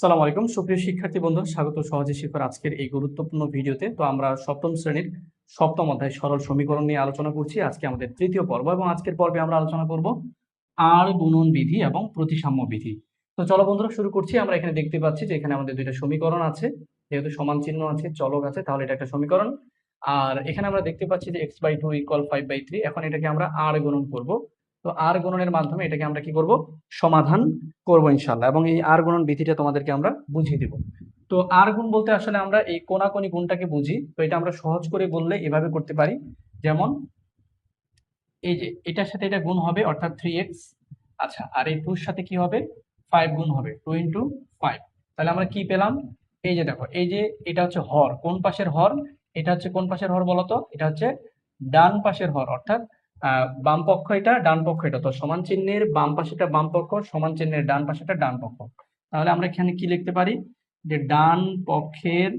সালাম আলাইকুম। সুপ্রিয় শিক্ষার্থী বন্ধু, স্বাগত সহজে শিক্ষার আজকের এই গুরুত্বপূর্ণ ভিডিওতে। তো আমরা সপ্তম শ্রেণির সপ্তম অধ্যায় সরল সমীকরণ নিয়ে আলোচনা করছি। আজকে আমাদের তৃতীয় পর্ব এবং আজকের পর্বে আমরা আলোচনা করব আর গুণন বিধি এবং প্রতিসাম্য বিধি। তো চলো বন্ধুরা, শুরু করছি। আমরা এখানে দেখতে পাচ্ছি যে এখানে আমাদের দুইটা সমীকরণ আছে। যেহেতু সমান চিহ্ন আছে, চলক আছে, তাহলে এটা একটা সমীকরণ। আর এখানে আমরা দেখতে পাচ্ছি যে X by two equal five by three এখন এটাকে আমরা আর গুণন করব। তো আর গুণনের মাধ্যমে এটাকে আমরা কি করব? সমাধান করব ইনশাল্লাহ এবং এই আর গুণন বিধিটা তোমাদেরকে আমরা বুঝিয়ে দিব। তো আর গুণ বলতে আসলে আমরা এই কোনাকোনি গুণটাকে বুঝি। তো এটা আমরা সহজ করে বললে এভাবে করতে পারি। যেমন এই যে এটার সাথে এটা গুণ হবে, অর্থাৎ থ্রি এক্স আচ্ছা আর এই টুর সাথে কি হবে? ফাইভ গুণ হবে টু ইন্টু ফাইভ তাহলে আমরা কি পেলাম? এই যে দেখো, এই যে এটা হচ্ছে হর, কোন পাশের হর? এটা হচ্ছে কোন পাশের হর বলতো? এটা হচ্ছে ডান পাশের হর, অর্থাৎ বাম পক্ষ এটা, ডান পক্ষ এটা। তো সমান চিহ্নের বাম পাশেটা বাম পক্ষ, সমান চিহ্নের ডান পাশেটা ডান পক্ষ। তাহলে আমরা এখানে কি লিখতে পারি? যে ডান পক্ষের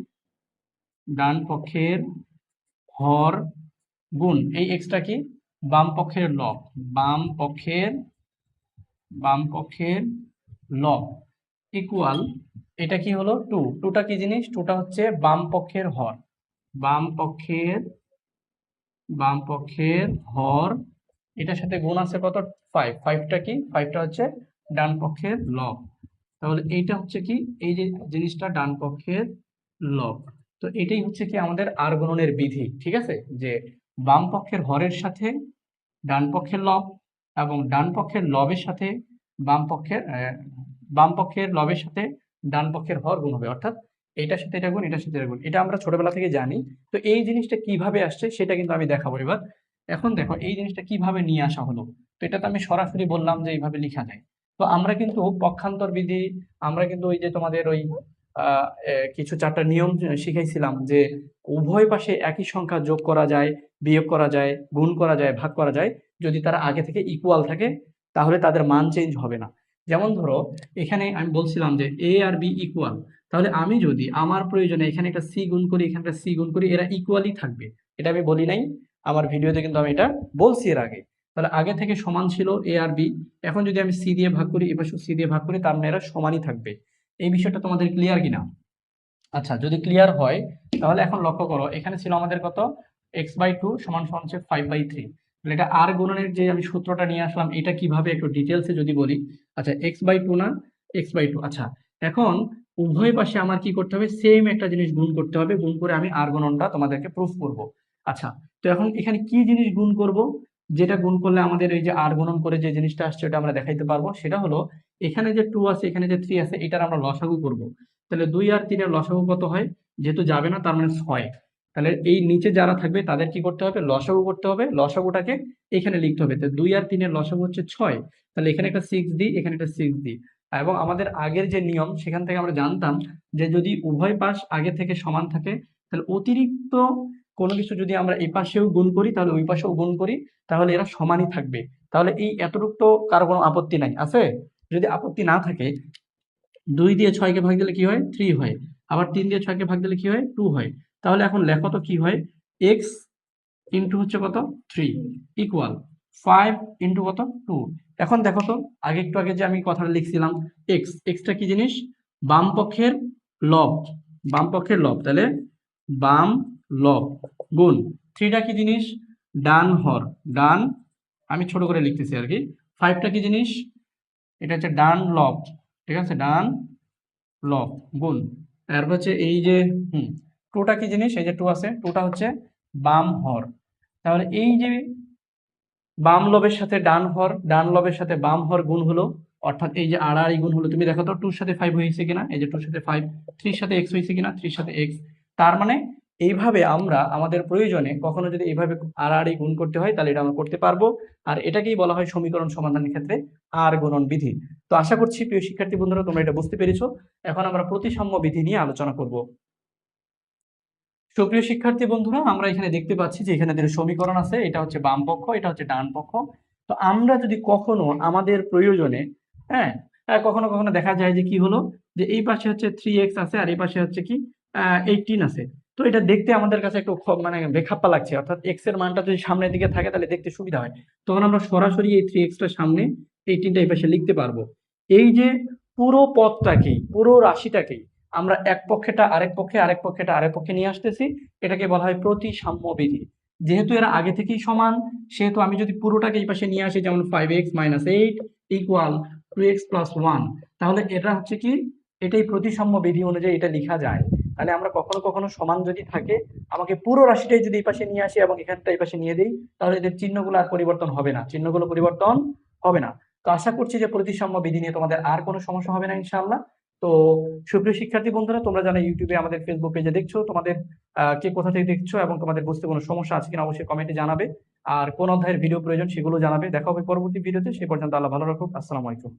ডান পক্ষের হর গুণ, এই এক্সটা কি? বাম পক্ষের লব। বাম পক্ষের বাম পক্ষের লব ইকুয়াল এটা কি হলো? টু টুটা কি জিনিস? টুটা হচ্ছে বাম পক্ষের হর। বাম পক্ষের বাম পক্ষের হর এটার সাথে গুণ আছে কত? ফাইভ ফাইভটা কি? ফাইভটা হচ্ছে ডান পক্ষের লব তাহলে এইটা হচ্ছে কি? এই যে জিনিসটা ডান পক্ষের লব তো এটাই হচ্ছে কি আমাদের আর গুণনের বিধি, ঠিক আছে? যে বাম পক্ষের হরের সাথে ডান পক্ষের লব এবং ডান পক্ষের লবের সাথে বাম পক্ষের বাম পক্ষের লবের সাথে ডান পক্ষের হর গুণ হবে। অর্থাৎ এটার সাথে এটা গুণ, এটার সাথে এটা গুণ। এটা আমরা ছোটবেলা থেকে জানি। তো এই জিনিসটা কীভাবে আসছে সেটা কিন্তু আমি দেখাবো এবার। এখন দেখো, এই জিনিসটা কীভাবে নিয়ে আসা হলো? তো এটা তো আমি সরাসরি বললাম যে এইভাবে লেখা যায়। তো আমরা কিন্তু পক্ষান্তর বিধি, আমরা কিন্তু ওই যে তোমাদের ওই কিছু চারটা নিয়ম শিখাইছিলাম যে উভয় পাশে একই সংখ্যা যোগ করা যায়, বিয়োগ করা যায়, গুণ করা যায়, ভাগ করা যায়। যদি তারা আগে থেকে ইকুয়াল থাকে, তাহলে তাদের মান চেঞ্জ হবে না। যেমন ধরো, এখানে আমি বলছিলাম যে এ আর বি ইকুয়াল তাহলে আমি যদি আমার প্রয়োজনে এখানে একটা সি গুণ করি, এখানে একটা সি গুণ করি, এরা ইকুয়ালি থাকবে। এটা আমি বলি নাই, আমার ভিডিওতে কিন্তু আমি এটা বলছি এর আগে। তাহলে আগে থেকে সমান ছিল এ আর বি এখন যদি আমি সি দিয়ে ভাগ করি এবার সি দিয়ে ভাগ করি, তার মানে এরা সমানই থাকবে। এই বিষয়টা তোমাদের ক্লিয়ার কিনা? আচ্ছা যদি ক্লিয়ার হয়, তাহলে এখন লক্ষ্য করো, এখানে ছিল আমাদের কত? এক্স বাই টু সমান সমান হচ্ছে ফাইভ বাই থ্রি তাহলে এটা আর গুণনের যে আমি সূত্রটা নিয়ে আসলাম, এটা কীভাবে একটু ডিটেলসে যদি বলি? আচ্ছা এক্স বাই টু না? এক্স বাই টু আচ্ছা এখন উভয় পাশে আমার কি করতে হবে? সেম একটা জিনিস গুণ করতে হবে। গুণ করে আমি আর গণনটা তোমাদেরকে প্রুফ করব। আচ্ছা তো এখন এখানে কি জিনিস গুণ করব? যেটা গুণ করলে আমাদের এই যে আর গণন করে যে জিনিসটা আসছে ওটা আমরা দেখাইতে পারব। সেটা হলো, এখানে যে টু আছে, এখানে যে থ্রি আছে, এটার আমরা লসাগু করব। তাহলে দুই আর তিনের লসাগু কত হয়? যেহেতু যাবে না, তার মানে ছয়। তাহলে এই নিচে যারা থাকবে তাদের কি করতে হবে? লসাগু করতে হবে। লসাগুটাকে এখানে লিখতে হবে। তো দুই আর তিনের লসাগু হচ্ছে ছয়। তাহলে এখানে একটা সিক্স দিই, এখানে একটা সিক্স দিই। এবং আমাদের আগের যে নিয়ম, সেখান থেকে আমরা জানতাম যে যদি উভয় পাশ আগে থেকে সমান থাকে, তাহলে অতিরিক্ত কোনো কিছু যদি আমরা এই পাশেও গুণ করি, তাহলে ওই পাশেও গুণ করি, তাহলে এরা সমানই থাকবে। তাহলে এই এতটুকু তো কারও কোনো আপত্তি নাই। আছে? যদি আপত্তি না থাকে, দুই দিয়ে ছয়কে ভাগ দিলে কি হয়? থ্রি হয়। আবার তিন দিয়ে ছয়কে ভাগ দিলে কি হয়? টু হয়। তাহলে এখন লেখো তো কি হয়? এক্স ইন্টু হচ্ছে কত? থ্রি ইকুয়াল ফাইভ ইন্টু কত? টু এখন দেখো তো, আগে একটু আগে যে আমি কথাটা লিখছিলাম এক্স এক্সটা কি জিনিস? বাম পক্ষের লব বাম পক্ষের লব তাহলে বাম লব গুণ থ্রিটা কি জিনিস? ডান হর, ডান, আমি ছোট করে লিখতেছি আর কি ফাইভটা কি জিনিস? এটা হচ্ছে ডান লব ঠিক আছে? ডান লব গুণ, তারপর হচ্ছে এই যে, হুম টুটা কি জিনিস? এই যে টু আছে, টুটা হচ্ছে বাম হর। তাহলে এই যে বাম লবের সাথে ডান হর, ডান লবের সাথে বাম হর গুণ হলো, অর্থাৎ এই যে আড়াআড়ি গুণ হলো, তুমি দেখো তো, টুর সাথে ফাইভ হয়েছে কিনা? এই যে টুর সাথে ফাইভ থ্রির সাথে এক্স হয়েছে কিনা? থ্রির সাথে এক্স তার মানে এইভাবে আমরা আমাদের প্রয়োজনে কখনো যদি এইভাবে আড়াআড়ি গুণ করতে হয়, তাহলে এটা আমরা করতে পারব। আর এটাকেই বলা হয় সমীকরণ সমাধানের ক্ষেত্রে আর গুণন বিধি। তো আশা করছি, প্রিয় শিক্ষার্থী বন্ধুরা, তোমরা এটা বুঝতে পেরেছ। এখন আমরা প্রতিসাম্য বিধি নিয়ে আলোচনা করব। সুপ্রিয় শিক্ষার্থী বন্ধুরা, আমরা এখানে দেখতে পাচ্ছি যে এখানে যে সমীকরণ আছে। এটা হচ্ছে বাম পক্ষ, এটা হচ্ছে ডান পক্ষ। তো আমরা যদি কখনো আমাদের প্রয়োজনে হ্যাঁ কখনো কখনো দেখা যায় যে কি হলো? যে এই পাশে হচ্ছে থ্রি এক্স আছে আর এই পাশে হচ্ছে কি এইটিন আছে। তো এটা দেখতে আমাদের কাছে একটু মানে বেখাপ্পা লাগছে। অর্থাৎ এক্সের মানটা যদি সামনের দিকে থাকে তাহলে দেখতে সুবিধা হয়। তখন আমরা সরাসরি এই থ্রি এক্সটার সামনে এইটিনটা এই পাশে লিখতে পারব। এই যে পুরো পথটাকেই পুরো রাশিটাকেই আমরা এক পক্ষেটা আরেক পক্ষে, আরেক পক্ষেটা আরেক পক্ষে নিয়ে আসতেছি। এটাকে বলা হয় প্রতিসাম্য বিধি যেহেতু এরা আগে থেকেই সমান, সেহেতু আমি যদি পুরোটাকে এই পাশে নিয়ে আসি, যেমন five X minus eight equal two X plus one তাহলে এটা হচ্ছে কি? এটাই প্রতিসাম্য বিধি অনুযায়ী এটা লিখা যায়। তাহলে আমরা কখনো কখনো সমান যদি থাকে, আমাকে পুরো রাশিটাই যদি এই পাশে নিয়ে আসি এবং এখানটা এই পাশে নিয়ে দিই, তাহলে এদের চিহ্নগুলো আর পরিবর্তন হবে না। চিহ্নগুলো পরিবর্তন হবে না। তো আশা করছি যে প্রতিসাম্য বিধি নিয়ে তোমাদের আর কোনো সমস্যা হবে না ইনশাআল্লাহ। তো সুপ্রিয় শিক্ষার্থী বন্ধুরা, তোমরা যারা ইউটিউবে আমাদের ফেসবুক পেজে দেখছ, তোমাদের কে কোথা থেকে দেখছ এবং তোমাদের বুঝতে কোনো সমস্যা আছে কিনা অবশ্যই কমেন্টে জানাবে। আর কোন অধ্যায়ের ভিডিও প্রয়োজন সেগুলো জানাবে। দেখা হবে পরবর্তী ভিডিওতে সে পর্যন্ত আল্লাহ ভালো রাখুক। আসসালামু আলাইকুম।